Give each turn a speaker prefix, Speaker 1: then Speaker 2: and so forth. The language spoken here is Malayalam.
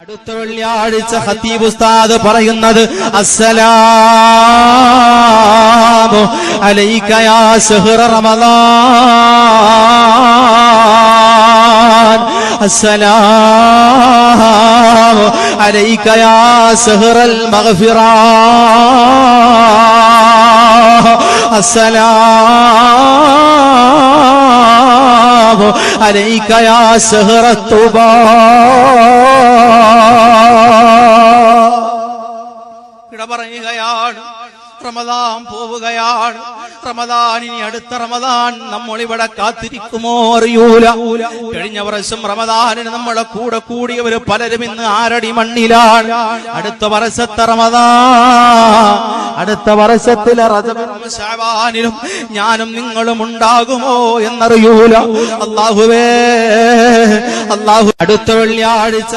Speaker 1: അടുത്ത വെള്ളിയാഴ്ച ഹത്തീബ് ഉസ്താദ് പറയുന്നത് അസ്സലാമു അലൈക യാ റമദാൻ. അസ്സലാമു അലൈക യാ മഗ്ഫിറ അസ്സലാമു അലൈക യാ ഷഹ്റ തുബാ ഇട പറയുകയാണ് റമദാൻ പോവുകയാണ്. റമദാൻ ഇനി അടുത്ത റമദാൻ നമ്മൾ ഇവിടെ കാത്തിരിക്കുമോ അറിയൂല. കഴിഞ്ഞ വർഷം റമദാനിന് നമ്മളെ കൂടെ കൂടിയവര് പലരും ഇന്ന് ആരടി മണ്ണിലാണ്. അടുത്ത വർഷത്തെ റമദാൻ അടുത്ത വർഷത്തിലെ ശഅബാനിലും ഞാനും നിങ്ങളും ഉണ്ടാകുമോ എന്നറിയൂല. അള്ളാഹുവേ അടുത്ത വെള്ളിയാഴ്ച